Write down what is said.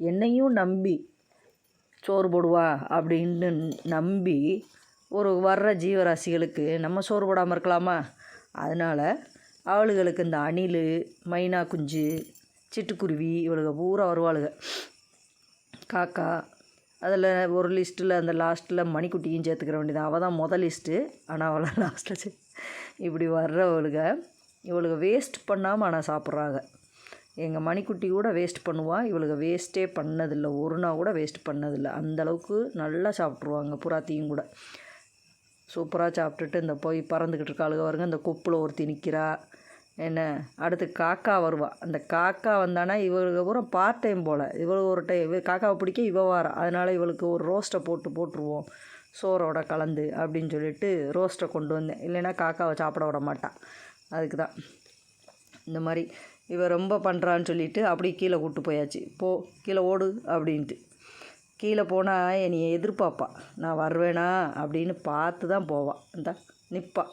என்னையும் நம்பி சோறு போடுவா அப்படின்னு நம்பி ஒரு வர்ற ஜீவராசிகளுக்கு நம்ம சோறு போடாமல் இருக்கலாமா? அதனால் அவளுகளுக்கு இந்த அணில் மைனா குஞ்சு சிட்டுக்குருவி இவளுக பூரா வருவாளுக. காக்கா அதில் ஒரு லிஸ்ட்டில் அந்த லாஸ்ட்டில் மணிக்குட்டியும் சேர்த்துக்கிற வேண்டியது. அவள் தான் முதல் லிஸ்ட்டு. ஆனால் அவளை லாஸ்ட்டில் இப்படி வர்றவளுக இவளுக வேஸ்ட் பண்ணாமல் ஆனால் சாப்பிட்றாங்க. எங்கள் மணிக்குட்டி கூட வேஸ்ட் பண்ணுவாள் இவளுக வேஸ்ட்டே பண்ணதில்லை. ஒரு நாள் கூட வேஸ்ட் பண்ணதில்லை. அந்தளவுக்கு நல்லா சாப்பிட்ருவாங்க புறாத்தியும் கூட. சூப்பராக சாப்பிட்டுட்டு இந்த போய் பறந்துக்கிட்டு இருக்காளுக வருங்க இந்த கொப்பில் ஒருத்தி நிற்கிறா என்ன? அடுத்து காக்கா வருவாள் அந்த காக்கா வந்தானா இவளுக்கு பூரா பார்ட் டைம் போல். இவளுக்கு ஒரு டைம் காக்காவை பிடிக்க இவ வாரா. அதனால் இவளுக்கு ஒரு ரோஸ்ட்டை போட்டு போட்டுருவோம். சோறோட கலந்து அப்படின்னு சொல்லிட்டு ரோஸ்ட்டை கொண்டு வந்தேன். இல்லைன்னா காக்காவை சாப்பிட விட மாட்டான் அதுக்கு தான் இந்த மாதிரி இவன் ரொம்ப பண்ணுறான்னு சொல்லிட்டு அப்படி கீழே கூப்பிட்டு போயாச்சு. போ கீழே ஓடு அப்படின்ட்டு. கீழே போனால் என்னையை எதிர்பார்ப்பா நான் வருவேனா அப்படின்னு பார்த்து தான் போவாள் இந்த நிற்பா